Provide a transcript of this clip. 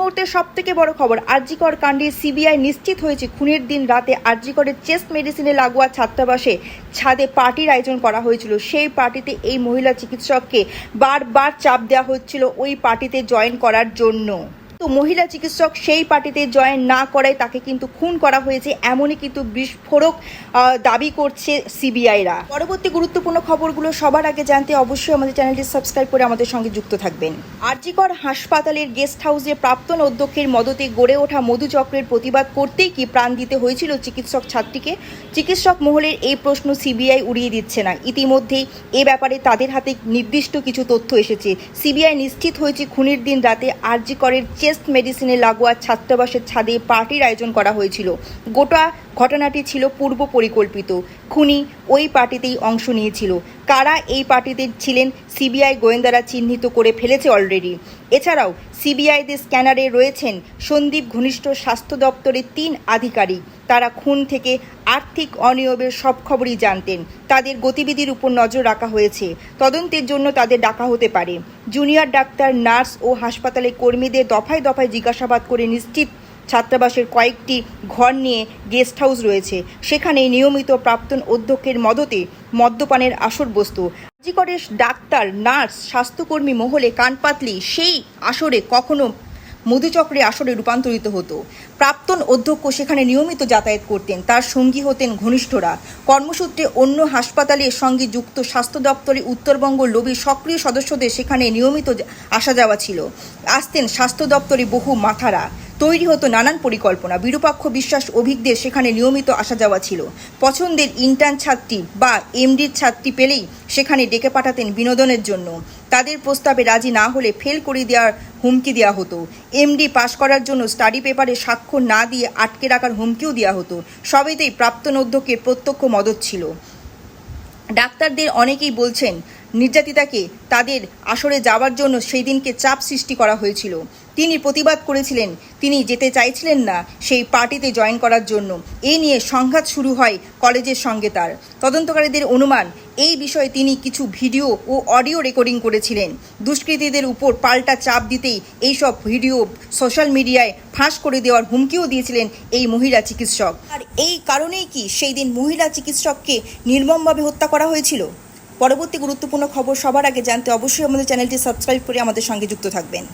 মুহূর্তে সব থেকে বড় খবর, আরজিকর কাণ্ডে সিবিআই নিশ্চিত হয়েছে খুনের দিন রাতে আরজিকরের চেস্ট মেডিসিনে লাগোয়া ছাত্রাবাসে ছাদে পার্টির আয়োজন করা হয়েছিল। সেই পার্টিতে এই মহিলা চিকিৎসককে বারবার চাপ দেওয়া হচ্ছিল ওই পার্টিতে জয়েন করার জন্য। তো মহিলা চিকিৎসক সেই পার্টিতে জয়েন না করায় তাকে কিন্তু খুন করা হয়েছে, এমনই কিন্তু বিস্ফোরক দাবি করছে সিবিআইরা। পরবর্তী গুরুত্বপূর্ণ খবরগুলো সবার আগে জানতে অবশ্যই আমাদের চ্যানেলটি সাবস্ক্রাইব করে আমাদের সঙ্গে যুক্ত থাকবেন। আরজিকর হাসপাতালের গেস্ট হাউসে প্রাক্তন অধ্যক্ষের মদতে গড়ে ওঠা মধুচক্রের প্রতিবাদ করতেই কি প্রাণ দিতে হয়েছিল চিকিৎসক ছাত্রীকে? চিকিৎসক মহলের এই প্রশ্ন সিবিআই উড়িয়ে দিচ্ছে না। ইতিমধ্যেই এ ব্যাপারে তাদের হাতে নির্দিষ্ট কিছু তথ্য এসেছে। সিবিআই নিশ্চিত হয়েছে, খুনের দিন রাতে আরজিকরের চেস্ট মেডিসিনে লাগোয়া ছাত্রাবাসের ছাদে পার্টির আয়োজন করা হয়েছিল। গোটা ঘটনাটি ছিল পূর্ব পরিকল্পিত খুনি ওই পার্টিতেই অংশ নিয়েছিল। কারা এই পার্টিতে ছিলেন সিবিআই গোয়েন্দারা চিহ্নিত করে ফেলেছে অলরেডি এছাড়াও সিবিআইদের স্ক্যানারে রয়েছেন সন্দীপ ঘনিষ্ঠ স্বাস্থ্য দপ্তরের তিন আধিকারিক। তারা খুন থেকে আর্থিক অনিয়মের সব খবরই জানতেন। তাদের গতিবিধির উপর নজর রাখা হয়েছে। তদন্তের জন্য তাদের ডাকা হতে পারে। জুনিয়র ডাক্তার, নার্স ও হাসপাতালের কর্মীদের দফায় দফায় জিজ্ঞাসাবাদ করে নিশ্চিত ছাত্রাবাসের কয়েকটি ঘর নিয়ে গেস্ট হাউস রয়েছে। সেখানে নিয়মিত প্রাক্তন অধ্যক্ষের মদতে মদ্যপানের আসর বস্তু। আজিকরের ডাক্তার, নার্স, স্বাস্থ্যকর্মী মহলে কান পাতলি সেই আসরে কখনো মধুচক্রে আসরে রূপান্তরিত হতো। প্রাক্তন অধ্যক্ষ সেখানে নিয়মিত যাতায়াত করতেন। তার সঙ্গী হতেন ঘনিষ্ঠরা। কর্মসূত্রে অন্য হাসপাতালের সঙ্গে যুক্ত স্বাস্থ্য দপ্তরে উত্তরবঙ্গ লবির সক্রিয় সদস্যদের সেখানে নিয়মিত আসা যাওয়া ছিল। আসতেন স্বাস্থ্য দপ্তরে বহু মাথারা। তৈরি হতো নানান পরিকল্পনা। বিরূপাক্ষ বিশ্বাস অভিজ্ঞদের সেখানে নিয়মিত আসা যাওয়া ছিল। পছন্দের ইন্টার্ন ছাত্রী বা এমডির ছাত্রী পেলেই সেখানে ডেকে পাঠাতেন বিনোদনের জন্য। তাদের প্রস্তাবে রাজি না হলে ফেল করে দেওয়ার হুমকি দেওয়া হতো। এমডি পাশ করার জন্য স্টাডি পেপারে স্বাক্ষর না দিয়ে আটকে রাখার হুমকিও দেওয়া হতো। সবেতেই প্রাক্তন অধ্যক্ষের প্রত্যক্ষ মদত ছিল। ডাক্তারদের অনেকেই বলছেন নির্যাতিতাকে তাদের আসরে যাওয়ার জন্য সেই দিনকে চাপ সৃষ্টি করা হয়েছিল। তিনি প্রতিবাদ করেছিলেন, তিনি যেতে চাইছিলেন না, সেই পার্টিতে জয়েন করার জন্য। এই নিয়ে সংঘাত শুরু হয় কলেজের সঙ্গে তার। তদন্তকারীদের অনুমান, এই বিষয়ে তিনি কিছু ভিডিও ও অডিও রেকর্ডিং করেছিলেন। দুষ্কৃতীদের উপর পাল্টা চাপ দিতেই এইসব ভিডিও সোশ্যাল মিডিয়ায় ফাঁস করে দেওয়ার হুমকিও দিয়েছিলেন এই মহিলা চিকিৎসক। আর এই কারণেই কি সেই দিন মহিলা চিকিৎসককে নির্মমভাবে হত্যা করা হয়েছিল? পরবর্তী গুরুত্বপূর্ণ খবর সবার আগে জানতে অবশ্যই আমাদের চ্যানেলটি সাবস্ক্রাইব করে আমাদের সঙ্গে যুক্ত থাকবেন।